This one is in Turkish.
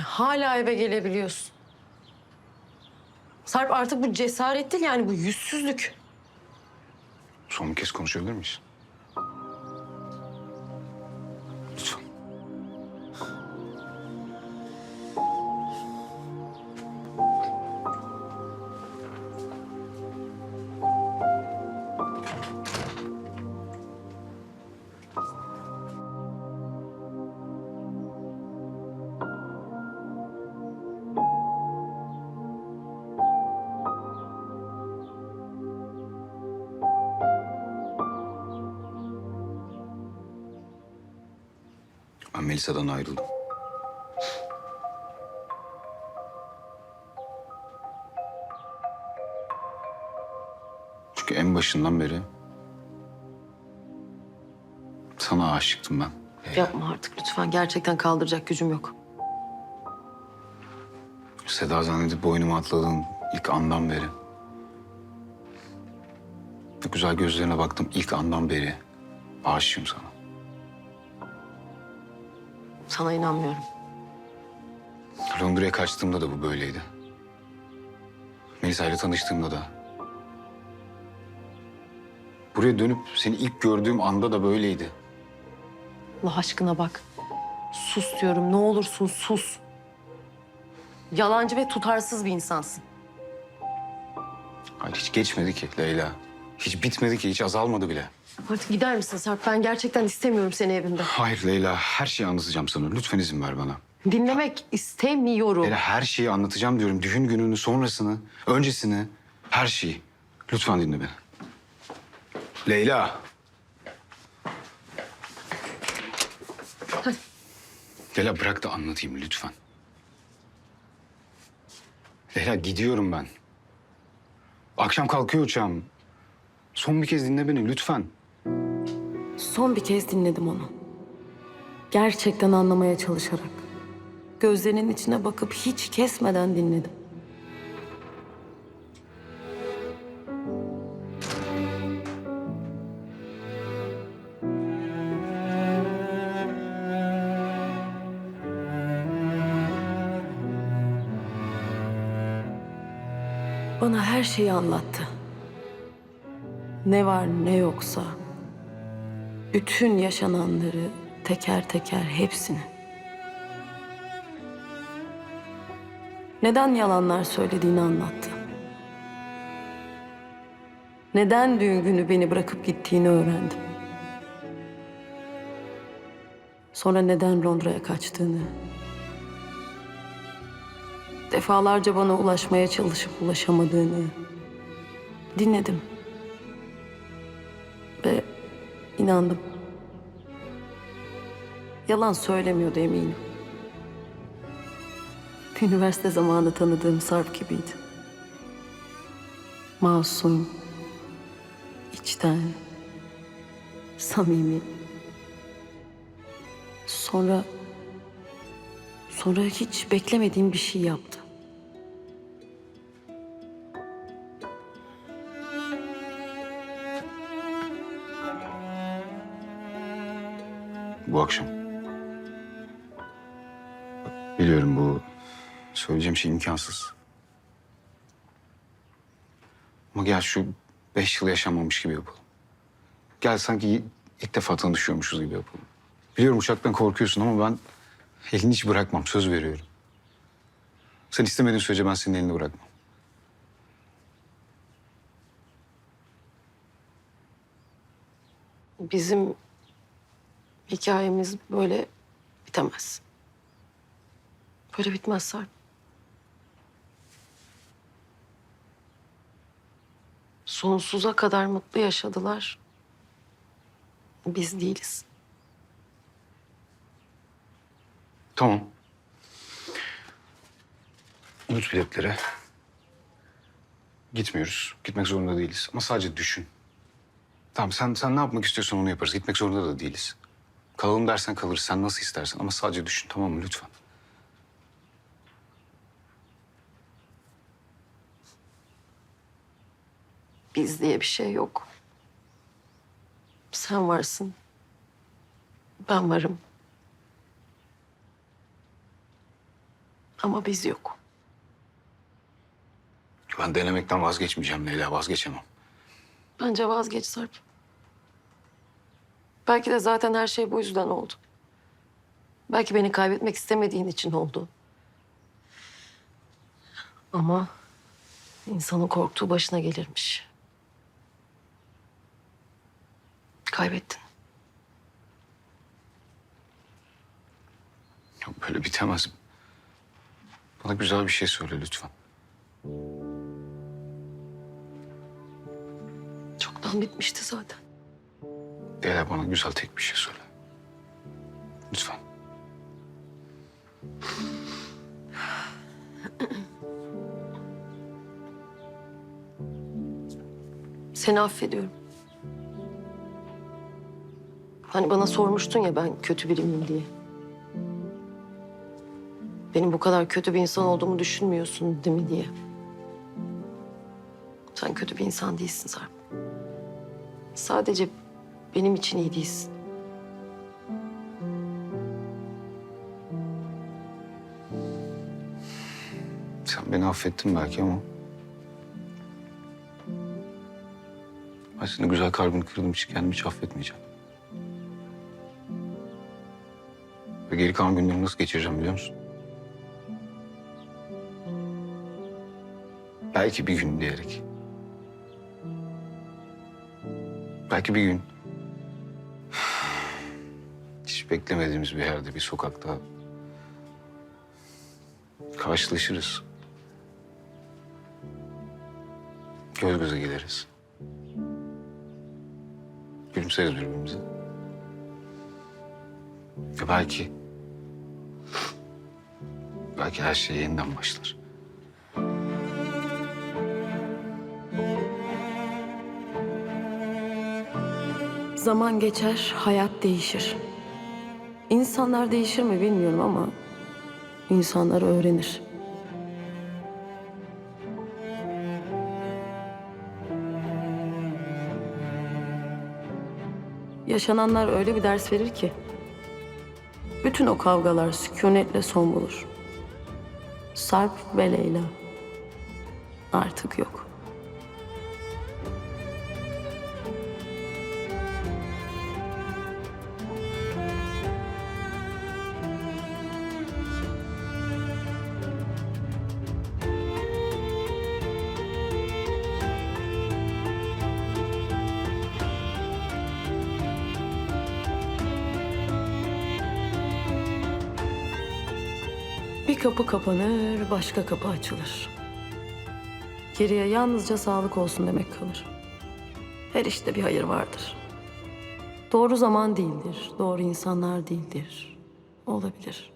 hala eve gelebiliyorsun. Sarp artık bu cesaret değil yani bu yüzsüzlük. Son bir kez konuşabilir miyiz? Melisa'dan ayrıldım. Çünkü en başından beri sana aşıktım ben. Yapma artık lütfen. Gerçekten kaldıracak gücüm yok. Seda zannedip boynuma atladığın ilk andan beri. Güzel gözlerine baktım ilk andan beri. Aşığım sana. Sana inanmıyorum. Londra'ya kaçtığımda da bu böyleydi. Melisa ile tanıştığımda da. Buraya dönüp seni ilk gördüğüm anda da böyleydi. Allah aşkına bak. Sus diyorum. Ne olursun sus. Yalancı ve tutarsız bir insansın. Hayır, hiç geçmedi ki Leyla. Hiç bitmedi ki, hiç azalmadı bile. Artık gider misin Sarp? Ben gerçekten istemiyorum seni evimde. Hayır Leyla, her şeyi anlatacağım sana. Lütfen izin ver bana. Dinlemek istemiyorum. Leyla her şeyi anlatacağım diyorum. Düğün gününü, sonrasını, öncesini, her şeyi. Lütfen dinle beni. Leyla. Hadi. Leyla bırak da anlatayım lütfen. Leyla gidiyorum ben. Akşam kalkıyor uçağım. Son bir kez dinle beni lütfen. Son bir kez dinledim onu. Gerçekten anlamaya çalışarak. Gözlerinin içine bakıp hiç kesmeden dinledim. Bana her şeyi anlattı. Ne var ne yoksa bütün yaşananları teker teker hepsini. Neden yalanlar söylediğini anlattı. Neden düğün günü beni bırakıp gittiğini öğrendim. Sonra neden Londra'ya kaçtığını. Defalarca bana ulaşmaya çalışıp ulaşamadığını dinledim. İnandım. Yalan söylemiyordu eminim. Üniversite zamanı tanıdığım Sarp gibiydi. Masum, içten, samimi. Sonra, sonra hiç beklemediğim bir şey yaptı. Bu akşam. Biliyorum bu söyleyeceğim şey imkansız. Ama gel şu beş yıl yaşanmamış gibi yapalım. Gel sanki ilk defa tanışıyormuşuz gibi yapalım. Biliyorum uçaktan korkuyorsun ama ben elini hiç bırakmam. Söz veriyorum. Sen istemediğin sürece ben senin elini bırakmam. Bizim hikayemiz böyle bitemez. Böyle bitmez Sarp. Sonsuza kadar mutlu yaşadılar. Biz değiliz. Tamam. Unut biletleri. Gitmiyoruz. Gitmek zorunda değiliz. Ama sadece düşün. Tamam sen sen ne yapmak istiyorsan onu yaparız. Gitmek zorunda da değiliz. Kalalım dersen kalırız. Sen nasıl istersen. Ama sadece düşün tamam mı lütfen. Biz diye bir şey yok. Sen varsın. Ben varım. Ama biz yok. Ben denemekten vazgeçmeyeceğim Leyla, vazgeçemem. Bence vazgeç Sarp. Belki de zaten her şey bu yüzden oldu. Belki beni kaybetmek istemediğin için oldu. Ama insanın korktuğu başına gelirmiş. Kaybettin. Yok böyle bitemez. Bana güzel bir şey söyle lütfen. Çoktan bitmişti zaten. Leyla bana güzel tek bir şey söyle. Lütfen. Seni affediyorum. Hani bana sormuştun ya ben kötü biri miyim diye. Benim bu kadar kötü bir insan olduğumu düşünmüyorsun değil mi diye. Sen kötü bir insan değilsin Sarp. Sadece benim için iyi değilsin. Sen beni affettin belki ama... Ben senin güzel kalbini kırdığım için kendimi hiç affetmeyeceğim. Ve geri kalan günlerimi nasıl geçireceğim biliyor musun? Belki bir gün diyerek. Belki bir gün. Beklemediğimiz bir yerde, bir sokakta karşılaşırız. Göz göze geliriz. Gülümseriz birbirimize. Ve belki... Belki her şey yeniden başlar. Zaman geçer, hayat değişir. İnsanlar değişir mi bilmiyorum ama insanlar öğrenir. Yaşananlar öyle bir ders verir ki bütün o kavgalar sükunetle son bulur. Sarp ve Leyla artık yok. Bir kapı kapanır, başka kapı açılır. Geriye yalnızca sağlık olsun demek kalır. Her işte bir hayır vardır. Doğru zaman değildir, doğru insanlar değildir. Olabilir.